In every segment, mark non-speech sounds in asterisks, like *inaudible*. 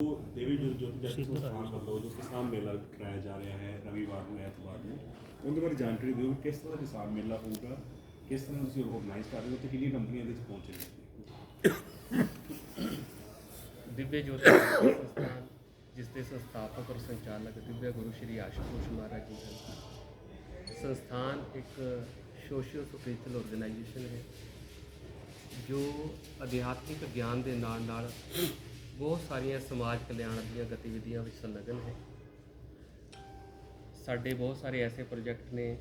ਦੇਵੀ ਜੋ ਜੋ ਜੱਟ ਸੰਸਥਾਨ ਵੱਲੋਂ ਜੋ ਕਿਸਾਨ ਮੇਲਾ ਕਰਾਇਆ ਜਾ ਰਿਹਾ ਹੈ ਰਵੀਵਾਰ ਨੂੰ ਐਤਵਾਰ ਨੂੰ ਉਹਦੇ ਬਾਰੇ ਜਾਣਕਾਰੀ ਦਿਓ ਕਿਸ ਤਰ੍ਹਾਂ ਦਾ ਕਿਸਾਨ ਮੇਲਾ ਹੋਊਗਾ ਕਿਸ ਤਰ੍ਹਾਂ ਤੁਸੀਂ ਆਰਗੇਨਾਈਜ਼ ਕਰ ਰਹੇ ਹੋ ਤੇ ਕਿੰਨੀ ਕੰਪਨੀਆਂ ਦੇ ਵਿੱਚ ਪਹੁੰਚ ਰਹੀਆਂ ਦਿਵਯ ਜੋਤੀ ਸੰਸਥਾਨ ਜਿਸ ਦੇ ਸੰਸਥਾਪਕ ਔਰ ਸੰਚਾਲਕ ਦਿਵਯ ਗੁਰੂ ਸ਼੍ਰੀ ਆਸ਼ੂਤੋਸ਼ ਮਹਾਰਾਜ ਜੀ ਹਨ। ਸੰਸਥਾਨ ਇੱਕ ਸੋਸ਼ੀਓ ਸਪਿਰਚੁਅਲ ਆਰਗੇਨਾਈਜੇਸ਼ਨ ਹੈ ਜੋ ਅਧਿਆਤਮਿਕ ਗਿਆਨ ਦੇ ਨਾਲ ਨਾਲ ਬਹੁਤ ਸਾਰੀਆਂ ਸਮਾਜ ਕਲਿਆਣ ਦੀਆਂ ਗਤੀਵਿਧੀਆਂ ਵਿੱਚ ਸੰਲਗਨ ਹੈ। ਸਾਡੇ ਬਹੁਤ ਸਾਰੇ ਐਸੇ ਪ੍ਰੋਜੈਕਟ ਨੇ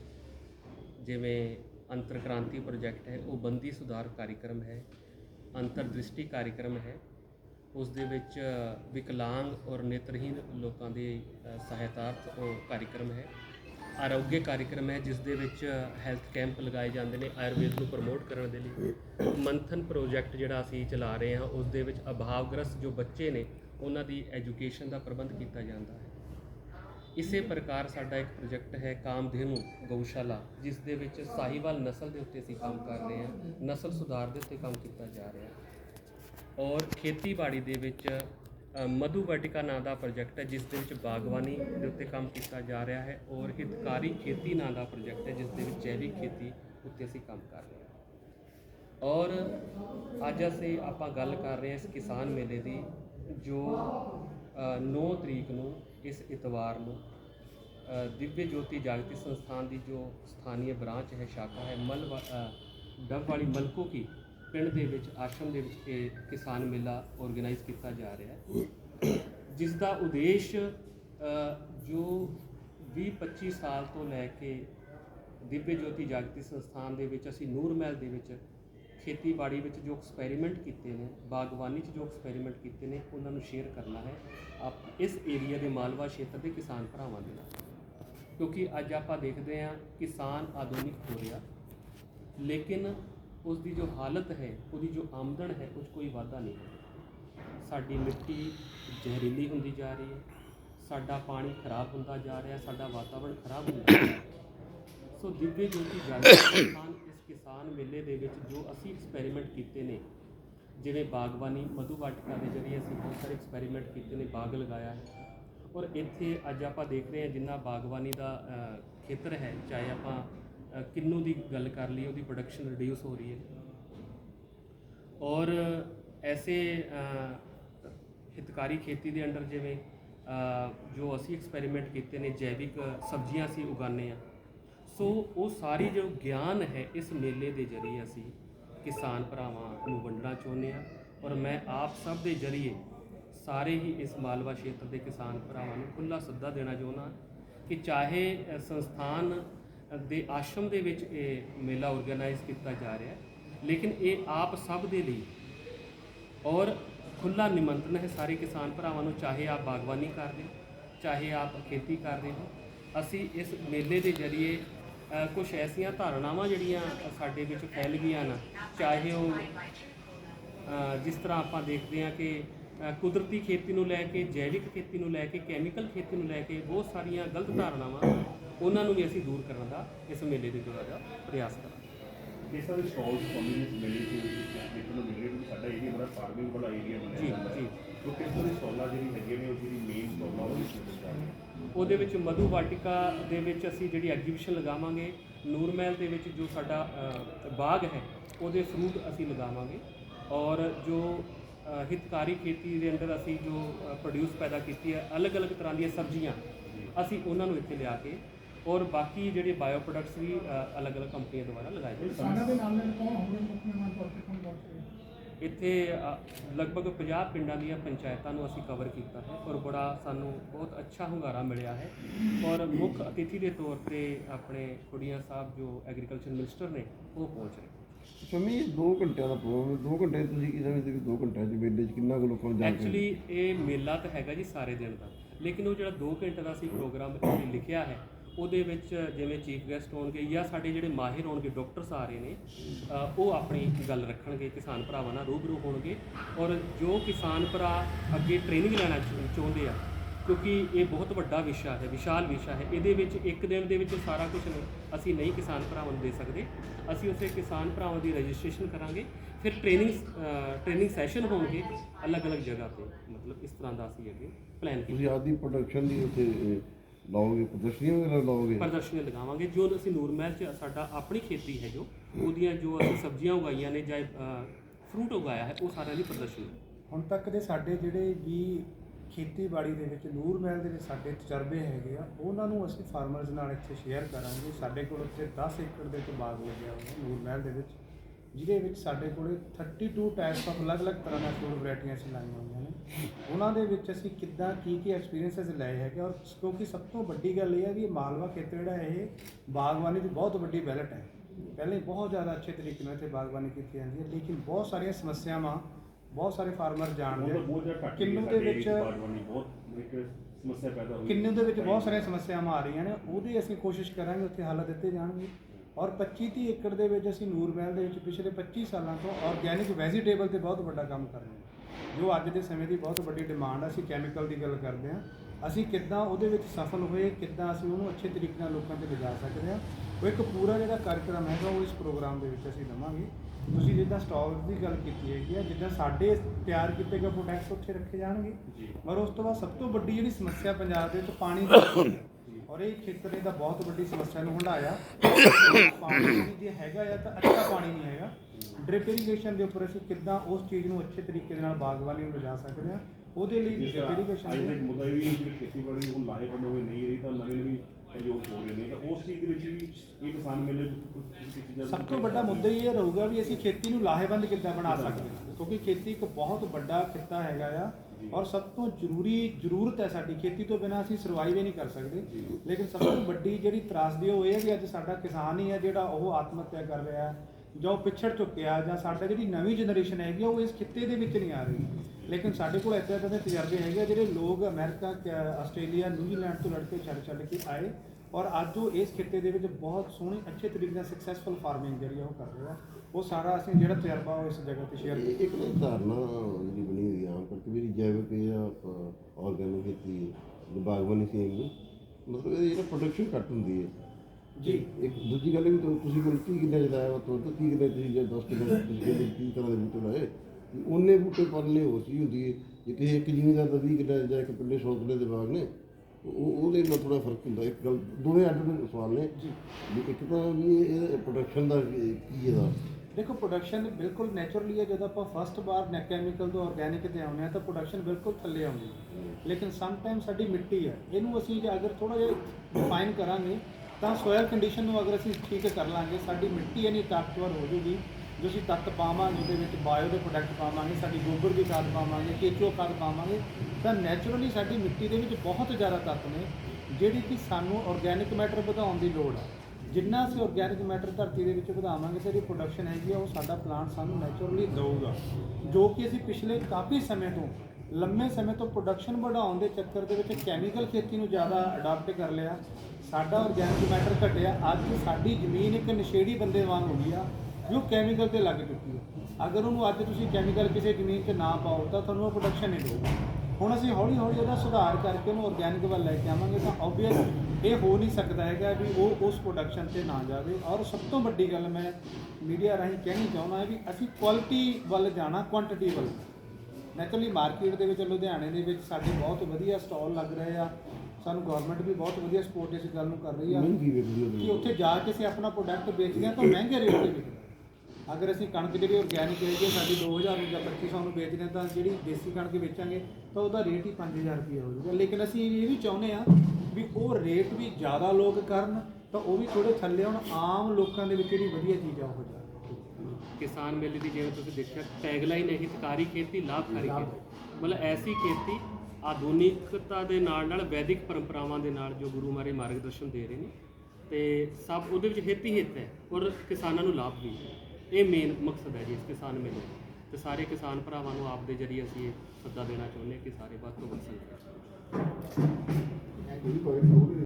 ਜਿਵੇਂ ਅੰਤਰ ਕ੍ਰਾਂਤੀ ਪ੍ਰੋਜੈਕਟ ਹੈ ਉਹ ਬੰਦੀ ਸੁਧਾਰ ਕਾਰਜਕ੍ਰਮ ਹੈ ਅੰਤਰ ਦ੍ਰਿਸ਼ਟੀ ਕਾਰਜਕ੍ਰਮ ਹੈ। ਉਸ ਦੇ ਵਿੱਚ ਵਿਕਲਾਂਗ ਔਰ ਨੇਤਰਹੀਨ ਲੋਕਾਂ ਦੀ ਅ, ਸਹਾਇਤਾਰਥ ਉਹ ਕਾਰਜਕ੍ਰਮ ਹੈ। ਆਰੋਗਯ ਕਾਰਜਕ੍ਰਮ ਹੈ, ਜਿਸ ਦੇ ਵਿੱਚ ਹੈਲਥ ਕੈਂਪ ਲਗਾਏ ਜਾਂਦੇ ਨੇ ਆਯੁਰਵੇਦ ਨੂੰ ਪ੍ਰਮੋਟ ਕਰਨ ਦੇ ਲਈ। ਮੰਥਨ ਪ੍ਰੋਜੈਕਟ ਜਿਹੜਾ ਅਸੀਂ ਚਲਾ ਰਹੇ ਹਾਂ, ਉਸ ਦੇ ਵਿੱਚ ਅਭਾਵਗ੍ਰਸਤ ਜੋ ਬੱਚੇ ਨੇ, ਉਹਨਾਂ ਦੀ ਐਜੂਕੇਸ਼ਨ ਦਾ ਪ੍ਰਬੰਧ ਕੀਤਾ ਜਾਂਦਾ ਹੈ। ਇਸੇ ਪ੍ਰਕਾਰ ਸਾਡਾ ਇੱਕ ਪ੍ਰੋਜੈਕਟ ਹੈ ਕਾਮਧੇਨੂ ਗਊਸ਼ਾਲਾ, ਜਿਸ ਦੇ ਵਿੱਚ ਸਾਹੀਵਾਲ ਨਸਲ ਦੇ ਉੱਤੇ ਅਸੀਂ ਕੰਮ ਕਰ ਰਹੇ ਹਾਂ, ਨਸਲ ਸੁਧਾਰ ਦੇ ਉੱਤੇ ਕੰਮ ਕੀਤਾ ਜਾ ਰਿਹਾ ਔਰ ਖੇਤੀਬਾੜੀ ਦੇ ਵਿੱਚ ਮਧੂ ਵਰਟਿਕਾ ਨਾਂ ਦਾ ਪ੍ਰੋਜੈਕਟ ਹੈ ਜਿਸ ਦੇ ਵਿੱਚ ਬਾਗਬਾਨੀ ਦੇ ਉੱਤੇ ਕੰਮ ਕੀਤਾ ਜਾ ਰਿਹਾ ਹੈ ਔਰ ਹਿਤਕਾਰੀ ਖੇਤੀ ਨਾਂ ਦਾ ਪ੍ਰੋਜੈਕਟ ਹੈ ਜਿਸ ਦੇ ਵਿੱਚ ਜੈਵਿਕ ਖੇਤੀ ਉੱਤੇ ਅਸੀਂ ਕੰਮ ਕਰ ਰਹੇ ਹਾਂ। ਔਰ ਅੱਜ ਅਸੀਂ ਆਪਾਂ ਗੱਲ ਕਰ ਰਹੇ ਹਾਂ ਇਸ ਕਿਸਾਨ ਮੇਲੇ ਦੀ ਜੋ ਅ, 9 ਤਰੀਕ ਨੂੰ ਇਸ ਇਤਵਾਰ ਨੂੰ ਅ, ਦਿਵਯ ਜੋਤੀ ਜਾਗਤੀ ਸੰਸਥਾਨ ਦੀ ਜੋ ਸਥਾਨੀय ਬ੍ਰਾਂਚ ਹੈ ਸ਼ਾਖਾ ਹੈ ਮਲ ਡੱਬ ਵਾਲੀ ਮਲਕੋ ਕੀ ਪਿੰਡ ਦੇ ਵਿੱਚ, ਆਸ਼ਰਮ ਦੇ ਵਿੱਚ ਇਹ ਕਿਸਾਨ ਮੇਲਾ ਆਰਗੇਨਾਈਜ਼ ਕੀਤਾ ਜਾ ਰਿਹਾ ਹੈ। ਜਿਸ ਦਾ ਉਦੇਸ਼ ਜੋ 20-25 ਸਾਲ ਤੋਂ ਲੈ ਕੇ ਦਿਵਯ ਜੋਤੀ ਜਾਗਤੀ ਸੰਸਥਾਨ ਦੇ ਵਿੱਚ, ਅਸੀਂ ਨੂਰ ਮਹਿਲ ਦੇ ਵਿੱਚ ਖੇਤੀਬਾੜੀ ਵਿੱਚ ਜੋ ਐਕਸਪੈਰੀਮੈਂਟ ਕੀਤੇ ਨੇ ਬਾਗਬਾਨੀ 'ਚ ਜੋ ਐਕਸਪੈਰੀਮੈਂਟ ਕੀਤੇ ਨੇ, ਉਹਨਾਂ ਨੂੰ ਸ਼ੇਅਰ ਕਰਨਾ ਹੈ। ਆਪ ਇਸ ਏਰੀਆ ਦੇ ਮਾਲਵਾ ਖੇਤਰ ਦੇ ਕਿਸਾਨ ਭਰਾਵਾਂ ਦੇ ਨਾਲ। ਕਿਉਂਕਿ ਅੱਜ ਆਪਾਂ ਦੇਖਦੇ ਹਾਂ, ਕਿਸਾਨ ਆਧੁਨਿਕ ਹੋ ਰਿਹਾ। ਲੇਕਿਨ ਉਸ ਦੀ ਜੋ ਹਾਲਤ ਹੈ, ਉਹਦੀ ਜੋ ਆਮਦਨ ਹੈ ਉਸ 'ਚ ਕੋਈ ਵਾਧਾ ਨਹੀਂ। ਹੈ ਸਾਡੀ ਮਿੱਟੀ ਜ਼ਹਿਰੀਲੀ ਹੁੰਦੀ ਜਾ ਰਹੀ ਹੈ। ਸਾਡਾ ਪਾਣੀ ਖਰਾਬ ਹੁੰਦਾ ਜਾ ਰਿਹਾ ਸਾਡਾ ਵਾਤਾਵਰਣ ਖਰਾਬ ਹੁੰਦਾ ਜਾ ਰਿਹਾ ਸੋ ਦਿਵਯ ਜੋਤੀ ਜਾਗਰਣ ਇਸ ਕਿਸਾਨ ਮੇਲੇ ਦੇ ਵਿੱਚ ਜੋ ਅਸੀਂ ਐਕਸਪੈਰੀਮੈਂਟ ਕੀਤੇ ਨੇ, ਜਿਵੇਂ ਬਾਗਬਾਨੀ ਮਧੂ ਵਾਟਿਕਾ ਦੇ ਜਰੀਏ ਅਸੀਂ ਬਹੁਤ ਸਾਰੇ ਐਕਸਪੈਰੀਮੈਂਟ ਕੀਤੇ ਨੇ, ਬਾਗ ਲਗਾਇਆ ਹੈ। ਔਰ ਇੱਥੇ ਅੱਜ ਆਪਾਂ ਦੇਖ ਰਹੇ ਹਾਂ ਜਿੰਨਾ ਬਾਗਬਾਨੀ ਦਾ ਖੇਤਰ ਹੈ, ਚਾਹੇ ਆਪਾਂ ਕਿੰਨੂ ਦੀ ਗੱਲ ਕਰ ਲਈਏ, ਉਹਦੀ ਪ੍ਰੋਡਕਸ਼ਨ ਰਿਡਿਊਸ ਹੋ ਰਹੀ ਹੈ। ਔਰ ਐਸੇ ਹਿਤਕਾਰੀ ਖੇਤੀ ਦੇ ਅੰਡਰ ਜਿਵੇਂ ਜੋ ਅਸੀਂ ਐਕਸਪੈਰੀਮੈਂਟ ਕੀਤੇ ਨੇ, ਜੈਵਿਕ ਸਬਜ਼ੀਆਂ ਅਸੀਂ ਉਗਾਉਂਦੇ ਹਾਂ। ਸੋ ਉਹ ਸਾਰੀ ਜੋ ਗਿਆਨ ਹੈ, ਇਸ ਮੇਲੇ ਦੇ ਜ਼ਰੀਏ ਅਸੀਂ ਕਿਸਾਨ ਭਰਾਵਾਂ ਨੂੰ ਵੰਡਣਾ ਚਾਹੁੰਦੇ ਹਾਂ। ਔਰ ਮੈਂ ਆਪ ਸਭ ਦੇ ਜ਼ਰੀਏ ਸਾਰੇ ਹੀ ਇਸ ਮਾਲਵਾ ਖੇਤਰ ਦੇ ਕਿਸਾਨ ਭਰਾਵਾਂ ਨੂੰ ਖੁੱਲਾ ਸੱਦਾ ਦੇਣਾ ਚਾਹੁੰਦਾ ਕਿ ਚਾਹੇ ਸੰਸਥਾਨ ਦੇ ਆਸ਼ਰਮ ਦੇ ਵਿੱਚ ਇਹ ਮੇਲਾ ਆਰਗੇਨਾਈਜ਼ ਕੀਤਾ ਜਾ ਰਿਹਾ ਹੈ। ਲੇਕਿਨ ਇਹ ਆਪ ਸਭ ਦੇ ਲਈ ਔਰ ਖੁੱਲਾ ਨਿਮੰਤਰਣ ਹੈ ਸਾਰੇ ਕਿਸਾਨ ਭਰਾਵਾਂ ਨੂੰ, ਚਾਹੇ ਆਪ ਬਾਗਬਾਨੀ ਕਰਦੇ ਹੋ, ਚਾਹੇ ਆਪ ਖੇਤੀ ਕਰਦੇ ਹੋ। ਅਸੀਂ ਇਸ ਮੇਲੇ ਦੇ ਜ਼ਰੀਏ ਕੁਝ ਐਸੀਆਂ ਧਾਰਨਾਵਾਂ ਜਿਹੜੀਆਂ ਸਾਡੇ ਵਿੱਚ ਫੈਲ ਗਈਆਂ ਨਾ ਚਾਹੇ ਉਹ ਜਿਸ ਤਰ੍ਹਾਂ ਆਪਾਂ ਦੇਖਦੇ ਹਾਂ ਕਿ ਕੁਦਰਤੀ ਖੇਤੀ ਨੂੰ ਲੈ ਕੇ, ਜੈਵਿਕ ਖੇਤੀ ਨੂੰ ਲੈ ਕੇ, ਕੈਮੀਕਲ ਖੇਤੀ ਨੂੰ ਲੈ ਕੇ ਬਹੁਤ ਸਾਰੀਆਂ ਗਲਤ ਧਾਰਨਾਵਾਂ ਉਹਨਾਂ ਨੂੰ ਵੀ ਅਸੀਂ ਦੂਰ ਕਰਨ ਦਾ ਇਸ ਮੇਲੇ ਦੇ ਦੁਆਰਾ ਪ੍ਰਯਾਸ ਕਰਾਂਗੇ। ਕਿਸ ਤਰ੍ਹਾਂ ਦੇ ਸਟਾਲਸ ਕਮਿਊਨਿਟੀ ਇਸ ਮੇਲੇ ਦੇ ਵਿੱਚ ਦੇਖਣ ਨੂੰ ਮਿਲ ਰਹੇ ਸਾਡਾ ਏਰੀਆ ਬੜਾ ਫਾਰਮਿੰਗ ਵਾਲਾ ਏਰੀਆ ਬਣਿਆ ਜੀ, ਜੀ। ਤੋ ਕਿਸ ਤਰ੍ਹਾਂ ਦੀ ਸਟਾਲਾਂ ਜਿਹੜੀ ਹੈਗੀਆਂ ਨੇ ਉਹ ਜਿਹੜੀ ਮੇਨ ਸਟਾਲਾਂ ਉਹ ਵਿੱਚ ਉਹਦੇ ਵਿੱਚ ਮਧੂ ਵਾਟਿਕਾ ਦੇ ਵਿੱਚ ਅਸੀਂ ਜਿਹੜੀ ਐਗਜ਼ੀਬਿਸ਼ਨ ਲਗਾਵਾਂਗੇ ਨੂਰ ਮਹਿਲ ਦੇ ਵਿੱਚ ਜੋ ਸਾਡਾ ਬਾਗ ਹੈ ਉਹਦੇ ਫਰੂਟ ਅਸੀਂ ਲਗਾਵਾਂਗੇ। ਔਰ ਜੋ ਹਿਤਕਾਰੀ ਖੇਤੀ ਦੇ ਅੰਦਰ ਅਸੀਂ ਜੋ ਪ੍ਰੋਡਿਊਸ ਪੈਦਾ ਕੀਤੀ ਹੈ ਅਲੱਗ-ਅਲੱਗ ਤਰ੍ਹਾਂ ਦੀਆਂ ਸਬਜ਼ੀਆਂ ਅਸੀਂ ਉਹਨਾਂ ਨੂੰ ਇੱਥੇ ਲਿਆ ਕੇ ਔਰ ਬਾਕੀ ਜਿਹੜੇ ਬਾਇਓ ਪ੍ਰੋਡਕਟਸ ਵੀ ਅਲੱਗ-ਅਲੱਗ ਕੰਪਨੀਆਂ ਦੁਆਰਾ ਲਗਾਏ ਜਾਂਦੇ ਕਿਸਾਨਾਂ ਦੇ ਨਾਲ ਨਾਲ ਕੌਣ ਹੋਣਗੇ ਮੁੱਖ ਮਹਿਮਾਨ ਤੌਰ ਤੇ ਕੌਣ ਪਹੁੰਚੇ ਇੱਥੇ ਲਗਭਗ 50 ਪਿੰਡਾਂ ਦੀਆਂ ਪੰਚਾਇਤਾਂ ਨੂੰ ਅਸੀਂ ਕਵਰ ਕੀਤਾ ਹੈ ਔਰ ਬੜਾ ਸਾਨੂੰ ਬਹੁਤ ਅੱਛਾ ਹੁੰਗਾਰਾ ਮਿਲਿਆ ਹੈ। ਔਰ ਮੁੱਖ ਅਤਿਥੀ ਦੇ ਤੌਰ ਤੇ ਆਪਣੇ ਕੁੜੀਆਂ ਸਾਹਿਬ ਜੋ ਐਗਰੀਕਲਚਰ ਮਿਨਿਸਟਰ ਨੇ ਉਹ ਪਹੁੰਚ ਰਹੇ ਸ਼ਮੀ 2 ਘੰਟਿਆਂ ਦਾ ਪ੍ਰੋਗਰਾਮ ਹੈ। 2 ਘੰਟੇ ਤੁਸੀਂ ਕੀ ਸਮਝਦੇ ਕਿ 2 ਘੰਟਿਆਂ ਚ ਮੇਲੇ 'ਚ ਕਿੰਨਾ ਕੁ ਲੋਕਾਂ ਨੂੰ ਜਾਣਕਾਰੀ ਐਕਚੁਅਲੀ ਇਹ ਮੇਲਾ ਤਾਂ ਹੈਗਾ ਜੀ ਸਾਰੇ ਦਿਨ ਦਾ। ਲੇਕਿਨ ਉਹ ਜਿਹੜਾ 2 ਘੰਟੇ ਦਾ ਅਸੀਂ ਪ੍ਰੋਗਰਾਮ ਇੱਥੇ ਲਿਖਿਆ ਹੈ ਉਹਦੇ ਵਿੱਚ ਜਿਵੇਂ ਚੀਫ ਗੈਸਟ ਹੋਣਗੇ ਜਾਂ ਸਾਡੇ ਜਿਹੜੇ ਮਾਹਿਰ ਹੋਣਗੇ ਡਾਕਟਰਸ ਆ ਰਹੇ ਨੇ ਉਹ ਆਪਣੀ ਗੱਲ ਰੱਖਣਗੇ, ਕਿਸਾਨ ਭਰਾਵਾਂ ਨਾਲ ਰੂਬਰੂ ਹੋਣਗੇ ਔਰ ਜੋ ਕਿਸਾਨ ਭਰਾ ਅੱਗੇ ਟ੍ਰੇਨਿੰਗ ਲੈਣਾ ਚਾਹੁ- ਚਾਹੁੰਦੇ ਆ, ਕਿਉਂਕਿ ਇਹ ਬਹੁਤ ਵੱਡਾ ਵਿਸ਼ਾ ਹੈ, ਵਿਸ਼ਾਲ ਵਿਸ਼ਾ ਹੈ, ਇਹਦੇ ਵਿੱਚ ਇੱਕ ਦਿਨ ਦੇ ਵਿੱਚ ਸਾਰਾ ਕੁਝ ਅਸੀਂ ਨਹੀਂ ਕਿਸਾਨ ਭਰਾਵਾਂ ਨੂੰ ਦੇ ਸਕਦੇ, ਅਸੀਂ ਉਸੇ ਕਿਸਾਨ ਭਰਾਵਾਂ ਦੀ ਰਜਿਸਟ੍ਰੇਸ਼ਨ ਕਰਾਂਗੇ, ਫਿਰ ਟ੍ਰੇਨਿੰਗ ਟ੍ਰੇਨਿੰਗ ਸੈਸ਼ਨ ਹੋਣਗੇ ਅਲੱਗ-ਅਲੱਗ ਜਗ੍ਹਾ ਤੇ, ਮਤਲਬ ਇਸ ਤਰ੍ਹਾਂ ਦਾ ਅਸੀਂ ਅੱਗੇ ਪਲਾਨ ਕੀਤਾ। ਤੁਸੀਂ ਆਪਦੀ ਪ੍ਰੋਡਕਸ਼ਨ ਦੀ ਉੱਥੇ ਲਾਓਗੇ ਪ੍ਰਦਰਸ਼ਨੀਆਂ ਵਗੈਰਾ ਲਾਓਗੇ? ਪ੍ਰਦਰਸ਼ਨੀ ਲਗਾਵਾਂਗੇ। ਜੋ ਅਸੀਂ ਨੂਰਮਹਿਲ ਚ ਸਾਡਾ ਆਪਣੀ ਖੇਤੀ ਹੈ ਜੋ ਉਹਦੀਆਂ ਜੋ ਅਸੀਂ ਸਬਜ਼ੀਆਂ ਉਗਾਈਆਂ ਨੇ ਜਾਂ ਫਰੂਟ ਉਗਾਇਆ ਹੈ ਉਹ ਸਾਰਿਆਂ ਦੀ ਪ੍ਰਦਰਸ਼ਨੀ ਹੁਣ ਤੱਕ ਦੇ ਸਾਡੇ ਜਿਹੜੇ ਵੀ ਖੇਤੀਬਾੜੀ ਦੇ ਵਿੱਚ ਨੂਰ ਮਹਿਲ ਦੇ ਵਿੱਚ ਸਾਡੇ ਤਜਰਬੇ ਹੈਗੇ ਆ ਉਹਨਾਂ ਨੂੰ ਅਸੀਂ ਫਾਰਮਰਸ ਨਾਲ ਇੱਥੇ ਸ਼ੇਅਰ ਕਰਾਂਗੇ। ਸਾਡੇ ਕੋਲ ਉੱਥੇ 10 ਏਕੜ ਦੇ ਵਿੱਚ ਬਾਗ ਲੱਗਿਆ ਹੋਇਆ ਨੂਰ ਮਹਿਲ ਦੇ ਵਿੱਚ। ਜਿਹਦੇ ਵਿੱਚ ਸਾਡੇ ਕੋਲੇ 32 ਟਾਈਪਸ ਆਫ ਅਲੱਗ-ਅਲੱਗ ਤਰ੍ਹਾਂ ਦੀਆਂ ਫੂਡ ਵੈਰਾਈਟੀਆਂ ਅਸੀਂ ਲਾਈਆਂ ਹੋਈਆਂ ਨੇ। ਉਹਨਾਂ ਦੇ ਵਿੱਚ ਅਸੀਂ ਕਿੱਦਾਂ ਕੀ ਕੀ ਐਕਸਪੀਰੀਐਂਸਸ ਲਏ ਹੈਗੇ ਔਰ ਕਿਉਂਕਿ ਸਭ ਤੋਂ ਵੱਡੀ ਗੱਲ ਇਹ ਹੈ ਵੀ ਇਹ ਮਾਲਵਾ ਖੇਤਰ ਜਿਹੜਾ ਇਹ ਬਾਗਬਾਨੀ ਦੀ ਬਹੁਤ ਵੱਡੀ ਬੈਲਟ ਹੈ। ਪਹਿਲੇ ਬਹੁਤ ਜ਼ਿਆਦਾ ਅੱਛੇ ਤਰੀਕੇ ਨਾਲ ਇੱਥੇ ਬਾਗਬਾਨੀ ਕੀਤੀ ਜਾਂਦੀ ਹੈ ਲੇਕਿਨ ਬਹੁਤ ਸਾਰੀਆਂ ਸਮੱਸਿਆਵਾਂ ਬਹੁਤ ਸਾਰੇ ਫਾਰਮਰ ਜਾਣਦੇ ਕਿੰਨੂ ਦੇ ਵਿੱਚ ਬਾਗਬਾਨੀ ਬਹੁਤ ਸਮੱਸਿਆ ਪੈਦਾ ਹੋਈ ਕਿੰਨੂ ਦੇ ਵਿੱਚ ਬਹੁਤ ਸਾਰੀਆਂ ਸਮੱਸਿਆਵਾਂ ਆ ਰਹੀਆਂ ਨੇ ਉਹਦੀ ਅਸੀਂ ਕੋਸ਼ਿਸ਼ ਕਰਾਂਗੇ ਉੱਥੇ ਹੱਲ ਦਿੱਤੇ ਜਾਣਗੇ। ਔਰ 25 30 ਏਕੜ ਦੇ ਵਿੱਚ ਅਸੀਂ ਨੂਰ ਮਹਿਲ ਦੇ ਵਿੱਚ ਪਿਛਲੇ 25 ਸਾਲਾਂ ਤੋਂ ਆਰਗੈਨਿਕ ਵੈਜੀਟੇਬਲ ਤੇ ਬਹੁਤ ਵੱਡਾ ਕੰਮ ਕਰ ਰਹੇ ਹਾਂ। ਜੋ ਅੱਜ ਦੇ ਸਮੇਂ ਦੀ ਬਹੁਤ ਵੱਡੀ ਡਿਮਾਂਡ ਆ ਅਸੀਂ ਕੈਮੀਕਲ ਦੀ ਗੱਲ ਕਰਦੇ ਹਾਂ। ਅਸੀਂ ਕਿੱਦਾਂ ਉਹਦੇ ਵਿੱਚ ਸਫਲ ਹੋਏ ਕਿੱਦਾਂ ਅਸੀਂ ਉਹਨੂੰ ਅੱਛੇ ਤਰੀਕੇ ਨਾਲ ਲੋਕਾਂ ਤੇ ਲਿਜਾ ਸਕਦੇ ਹਾਂ। ਉਹ ਇੱਕ ਪੂਰਾ ਜਿਹੜਾ ਕਾਰਜਕ੍ਰਮ ਹੈਗਾ ਉਹ ਇਸ ਪ੍ਰੋਗਰਾਮ ਦੇ ਵਿੱਚ ਅਸੀਂ ਲਵਾਂਗੇ ਤੁਸੀਂ ਜਿੱਦਾਂ ਸਟਾਲ ਦੀ ਗੱਲ ਕੀਤੀ ਹੈਗੀ ਆ ਜਿੱਦਾਂ ਸਾਡੇ ਤਿਆਰ ਕੀਤੇ ਗਏ ਪ੍ਰੋਡਕਟਸ ਉੱਥੇ ਰੱਖੇ ਜਾਣਗੇ। ਔਰ ਉਸ ਤੋਂ ਬਾਅਦ ਸਭ ਤੋਂ ਵੱਡੀ ਜਿਹੜੀ ਸਮੱਸਿਆ ਪੰਜਾਬ ਦੇ ਵਿੱਚ ਪਾਣੀ ਦੀ ਹੈ। ਔਰ ਇਹ ਖੇਤਰ ਇਹਦਾ ਬਹੁਤ ਵੱਡੀ ਸਮੱਸਿਆ ਨੂੰ ਹੰਢਾਇਆ। *coughs* ਪਾਣੀ ਜੇ ਹੈਗਾ ਆ ਤਾਂ ਅੱਛਾ ਪਾਣੀ ਨਹੀਂ ਹੈਗਾ। ਡ੍ਰਿਪ ਇਰੀਗੇਸ਼ਨ ਦੇ ਉੱਪਰ ਅਸੀਂ ਕਿੱਦਾਂ ਉਸ ਚੀਜ਼ ਨੂੰ ਅੱਛੇ ਤਰੀਕੇ ਦੇ ਨਾਲ ਬਾਗਬਾਨੀ ਨੂੰ ਲਿਜਾ ਸਕਦੇ ਹਾਂ ਉਹਦੇ ਲਈ ਇਰੀਗੇਸ਼ਨ ਦੇ ਮੁੱਦਾ ਵੀ ਕਿ ਖੇਤੀਬਾੜੀ ਹੁਣ ਲਾਹੇਵੰਦ ਹੋਵੇ ਨਹੀਂ ਰਹੀ ਤਾਂ ਨਵੇਂ ਨਵੇਂ ਪ੍ਰਯੋਗ ਹੋ ਰਹੇ ਨੇ। ਤਾਂ ਉਸ ਚੀਜ਼ ਦੇ ਵਿੱਚ ਵੀ ਇਹ ਕਿਸਾਨ ਮੇਲੇ ਸਭ ਤੋਂ ਵੱਡਾ ਮੁੱਦਾ ਇਹ ਰਹੂਗਾ ਵੀ ਅਸੀਂ ਖੇਤੀ ਨੂੰ ਲਾਹੇਵੰਦ ਕਿੱਦਾਂ ਬਣਾ ਸਕਦੇ ਹਾਂ। ਕਿਉਂਕਿ ਖੇਤੀ ਇੱਕ ਬਹੁਤ ਵੱਡਾ ਕਿੱਤਾ ਹੈਗਾ ਆ। ਔਰ ਸਭ ਤੋਂ ਜ਼ਰੂਰੀ ਜ਼ਰੂਰਤ ਹੈ ਸਾਡੀ ਖੇਤੀ ਤੋਂ ਬਿਨਾਂ ਅਸੀਂ ਸਰਵਾਈਵ ਹੀ ਨਹੀਂ ਕਰ ਸਕਦੇ। ਲੇਕਿਨ ਸਭ ਤੋਂ ਵੱਡੀ ਜਿਹੜੀ ਤਰਾਸਦੀ ਉਹ ਇਹ ਹੈ ਵੀ ਅੱਜ ਸਾਡਾ ਕਿਸਾਨ ਹੀ ਹੈ ਜਿਹੜਾ ਉਹ ਆਤਮ ਹੱਤਿਆ ਕਰ ਰਿਹਾ ਹੈ ਜੋ ਪਿਛੜ ਚੁੱਕਿਆ ਜਾਂ ਸਾਡਾ ਜਿਹੜੀ ਨਵੀਂ ਜਨਰੇਸ਼ਨ ਹੈਗੀ ਉਹ ਇਸ ਖਿੱਤੇ ਦੇ ਵਿੱਚ ਨਹੀਂ ਆ ਰਹੀ। ਲੇਕਿਨ ਸਾਡੇ ਕੋਲ ਇੱਦਾਂ ਦੇ ਤਜਰਬੇ ਹੈਗੇ ਜਿਹੜੇ ਲੋਕ ਅਮਰੀਕਾ ਕ- ਆਸਟ੍ਰੇਲੀਆ ਨਿਊਜ਼ੀਲੈਂਡ ਤੋਂ ਲੜ ਕੇ ਛੱਡ ਛੱਡ ਕੇ ਆਏ। ਔਰ ਅੱਜ ਉਹ ਇਸ ਖਿੱਤੇ ਦੇ ਵਿੱਚ ਬਹੁਤ ਸੋਹਣੀ ਅੱਛੇ ਤਰੀਕੇ ਨਾਲ ਸਕਸੈਸਫੁਲ ਫਾਰਮਿੰਗ ਜਿਹੜੀ ਆ ਉਹ ਕਰ ਰਹੇ ਉਹ ਸਾਰਾ ਅਸੀਂ ਜਿਹੜਾ ਤਜਰਬਾ ਉਹ ਇਸ ਜਗ੍ਹਾ ਤੇ ਸ਼ੇਅਰ ਇੱਕ ਨਾ ਧਾਰਨਾ ਜਿਹੜੀ ਬਣੀ ਹੋਈ ਆ ਕਰਕੇ ਵੀ ਜੈਵਿਕ ਜਾਂ ਆਰਗੈਨਿਕ ਖੇਤੀ ਹੈ, ਬਾਗਬਾਨੀ ਸੇਮ ਨੂੰ ਮਤਲਬ ਇਹਦੀ ਜਿਹੜਾ ਪ੍ਰੋਡਕਸ਼ਨ ਘੱਟ ਹੁੰਦੀ ਹੈ ਜੀ। ਇੱਕ ਦੂਜੀ ਗੱਲ ਵੀ ਤੁ- ਤੁਸੀਂ ਕੋਲ ਕੀ ਕਿੰਨਾ ਜਦਾਇਆ ਵਾ ਤੁਰੰਤ ਕੀ ਕਿੰਨਾ ਤੁਸੀਂ ਜੇ 10 ਕਿਲੋ ਤੁਸੀਂ ਕਹਿੰਦੇ ਕੀ ਤਰ੍ਹਾਂ ਦੇ ਬੂਟੇ ਲਾਏ। ਉਹਨੇ ਬੂਟੇ ਪਾਲਣੇ ਹੋ ਸੀ ਹੁੰਦੀ ਹੈ ਜੇ ਕਿਸੇ ਇੱਕ ਜ਼ਿਮੀਦਾਰ ਦਾ 20 ਕਿੱਲਾ ਜਾਂ ਇੱਕ ਪਿੰਡੇ 100 ਕਿੱਲੇ ਦੇ ਬਾਗ ਨੇ ਉਹ ਉਹਦੇ ਨਾਲ ਥੋੜਾ ਫ਼ਰਕ ਹੁੰਦਾ। ਇੱਕ ਗੱਲ ਦੋਵੇਂ ਅੱਡ ਅੱਡ ਸਵਾਲ ਨੇ। ਜੀ। ਵੀ ਇੱਕ ਤਾਂ ਵੀ ਇਹ ਪ੍ਰੋਡਕਸ਼ਨ ਦਾ ਕੀ ਕੀ ਇਹਦਾ? ਦੇਖੋ ਪ੍ਰੋਡਕਸ਼ਨ ਬਿਲਕੁਲ ਨੇਚਰਲੀ ਹੈ। ਜਦੋਂ ਆਪਾਂ ਫਸਟ ਵਾਰ ਨੈ ਕੈਮੀਕਲ ਤੋਂ ਆਰਗੈਨਿਕ ਤੇ ਆਉਂਦੇ ਆ ਤਾਂ ਪ੍ਰੋਡਕਸ਼ਨ ਬਿਲਕੁਲ ਥੱਲੇ ਆਉਂਦੀ ਹੈ। ਲੇਕਿਨ ਸਮ ਟਾਈਮ ਸਾਡੀ ਮਿੱਟੀ ਹੈ। ਇਹਨੂੰ ਅਸੀਂ ਜੇ ਅਗਰ ਥੋੜਾ ਜਿਹਾ ਡਿਫਾਈਨ ਕਰਾਂਗੇ ਤਾਂ ਸੋਇਲ ਕੰਡੀਸ਼ਨ ਨੂੰ ਅਗਰ ਅਸੀਂ ਠੀਕ ਕਰ ਲਾਂਗੇ ਸਾਡੀ ਮਿੱਟੀ ਇੰਨੀ ਤਾਕਤਵਰ ਹੋ ਜੂਗੀ ਜੋ ਅਸੀਂ ਤੱਤ ਪਾਵਾਂਗੇ, ਉਹਦੇ ਵਿੱਚ ਬਾਇਓ ਦੇ ਪ੍ਰੋਡਕਟ ਪਾਵਾਂਗੇ, ਸਾਡੀ ਗੋਬਰ ਦੀ ਖਾਦ ਪਾਵਾਂਗੇ ਕੇਚੋ ਖਾਦ ਪਾਵਾਂਗੇ, ਤਾਂ ਨੈਚੁਰਲੀ ਸਾਡੀ ਮਿੱਟੀ ਦੇ ਵਿੱਚ ਬਹੁਤ ਜ਼ਿਆਦਾ ਤੱਤ ਨੇ, ਜਿਹੜੀ ਕਿ ਸਾਨੂੰ ਆਰਗੈਨਿਕ ਮੈਟਰ ਵਧਾਉਣ ਦੀ ਲੋੜ ਆ। ਜਿੰਨਾ ਅਸੀਂ ਆਰਗੈਨਿਕ ਮੈਟਰ ਧਰਤੀ ਦੇ ਵਿੱਚ ਵਧਾਵਾਂਗੇ ਤੇ ਜਿਹੜੀ ਪ੍ਰੋਡਕਸ਼ਨ ਹੈਗੀ ਆ, ਉਹ ਸਾਡਾ ਪਲਾਂਟ ਸਾਨੂੰ ਨੈਚੁਰਲੀ ਦੇਊਗਾ। ਜੋ ਕਿ ਅਸੀਂ ਪਿਛਲੇ ਕਾਫੀ ਸਮੇਂ ਤੋਂ, ਲੰਮੇ ਸਮੇਂ ਤੋਂ ਪ੍ਰੋਡਕਸ਼ਨ ਵਧਾਉਣ ਦੇ ਚੱਕਰ ਦੇ ਵਿੱਚ ਕੈਮੀਕਲ ਖੇਤੀ ਨੂੰ ਜ਼ਿਆਦਾ ਅਡਾਪਟ ਕਰ ਲਿਆ। ਸਾਡਾ ਆਰਗੈਨਿਕ ਮੈਟਰ ਘਟਿਆ, ਅੱਜ ਸਾਡੀ ਜ਼ਮੀਨ ਇੱਕ ਨਸ਼ੇੜੀ ਬੰਦੇ ਵਾਂਗ ਹੋ ਗਈ ਆ। ਜੋ ਕੈਮੀਕਲ ਤੇ ਲੱਗ ਚੁੱਕੀ ਹੈ। ਅਗਰ ਉਹਨੂੰ ਅੱਜ ਤੁਸੀਂ ਕੈਮੀਕਲ ਕਿਸੇ ਜ਼ਮੀਨ 'ਚ ਨਾ ਪਾਓ ਤਾਂ ਤੁਹਾਨੂੰ ਉਹ ਪ੍ਰੋਡਕਸ਼ਨ ਨਹੀਂ ਦੇਊਗਾ। ਹੁਣ ਅਸੀਂ ਹੌਲੀ ਹੌਲੀ ਉਹਦਾ ਸੁਧਾਰ ਕਰਕੇ ਉਹਨੂੰ ਆਰਗੈਨਿਕ ਵੱਲ ਲੈ ਕੇ ਆਵਾਂਗੇ ਤਾਂ ਆਬਵੀਅਸ ਇਹ ਹੋ ਨਹੀਂ ਸਕਦਾ ਹੈਗਾ ਵੀ ਉਹ ਉਸ ਪ੍ਰੋਡਕਸ਼ਨ ਤੇ ਨਾ ਜਾਵੇ। ਔਰ ਸਭ ਤੋਂ ਵੱਡੀ ਗੱਲ ਮੈਂ ਮੀਡੀਆ ਰਾਹੀਂ ਕਹਿਣੀ ਚਾਹੁੰਦਾ ਹੈ ਵੀ ਅਸੀਂ ਕੁਆਲਿਟੀ ਵੱਲ ਜਾਣਾ ਕੁਆਂਟੀਟੀ ਵੱਲ। ਨੈਚੁਰਲੀ ਮਾਰਕੀਟ ਦੇ ਵਿੱਚ ਲੁਧਿਆਣੇ ਦੇ ਵਿੱਚ ਸਾਡੇ ਬਹੁਤ ਵਧੀਆ ਸਟਾਲ ਲੱਗ ਰਹੇ ਆ। ਸਾਨੂੰ ਗਵਰਨਮੈਂਟ ਵੀ ਬਹੁਤ ਵਧੀਆ ਸਪੋਰਟ ਇਸ ਗੱਲ ਨੂੰ ਕਰ ਰਹੀ ਆ ਕਿ ਉੱਥੇ ਜਾ ਕੇ ਅਸੀਂ ਆਪਣਾ ਪ੍ਰੋਡਕਟ ਵੇਚਦੇ ਹਾਂ ਤਾਂ ਮਹਿੰਗੇ ਰੇਟ ਤੇ ਵਿਕਦਾ ਅਗਰ ਅਸੀਂ ਕਣਕ ਜਿਹੜੀ ਆਰਗੈਨਿਕ ਹੈਗੀ ਹੈ ਸਾਡੀ 2000 ਨੂੰ ਜਾਂ 2500 ਨੂੰ ਵੇਚਦੇ ਹਾਂ ਤਾਂ ਜਿਹੜੀ ਦੇਸੀ ਕਣਕ ਵੇਚਾਂਗੇ ਤਾਂ ਉਹਦਾ ਰੇਟ ਹੀ 5000 ਰੁਪਏ ਹੋ ਜਾਊਗਾ। ਲੇਕਿਨ ਅਸੀਂ ਇਹ ਵੀ ਚਾਹੁੰਦੇ ਆ ਵੀ ਉਹ ਰੇਟ ਵੀ ਜ਼ਿਆਦਾ ਲੋਕ ਕਰਨ ਤਾਂ ਉਹ ਵੀ ਥੋੜੇ ਥੱਲੇ ਆਉਣ ਆਮ ਲੋਕਾਂ ਦੇ ਵਿੱਚ ਜਿਹੜੀ ਵਧੀਆ ਚੀਜ਼ ਆ ਉਹ ਜਾਵੇ। ਕਿਸਾਨ ਮੇਲੇ ਦੀ ਜਿਵੇਂ ਤੁਸੀਂ ਦੇਖਿਆ ਟੈਗਲਾਈਨ ਹੈ ਹਿਤਕਾਰੀ ਖੇਤੀ ਲਾਭਕਾਰੀ। ਖੇਤੀ। ਮਤਲਬ ਐਸੀ ਖੇਤੀ ਆਧੁਨਿਕਤਾ ਦੇ ਨਾਲ ਨਾਲ ਵੈਦਿਕ ਪਰੰਪਰਾਵਾਂ ਦੇ ਨਾਲ ਜੋ ਗੁਰੂ ਮਾਰੇ ਮਾਰਗਦਰਸ਼ਨ ਦੇ ਰਹੇ ਨੇ ਤੇ ਸਭ ਉਹਦੇ ਵਿੱਚ ਹਿੱਤ ਹੀ ਹਿੱਤ ਹੈ ਔਰ ਕਿਸਾਨਾਂ ਨੂੰ ਲਾਭ ਵੀ ਹੈ। ਇਹ ਮੇਨ ਮਕਸਦ ਹੈ ਜੀ, ਇਸ ਕਿਸਾਨ ਮੇਲੇ ਦਾ। ਤੇ ਸਾਰੇ ਕਿਸਾਨ ਭਰਾਵਾਂ ਨੂੰ ਆਪ ਦੇ ਜਰੀਏ ਅਸੀਂ ਇਹ ਸੱਦਾ ਦੇਣਾ ਚਾਹੁੰਦੇ ਹਾਂ ਕਿ ਸਾਰੇ ਵੱਧ ਤੋਂ ਵੱਧ ਸੰਗਤ ਜਿਹੜੀ ਪੁਆਇੰਟ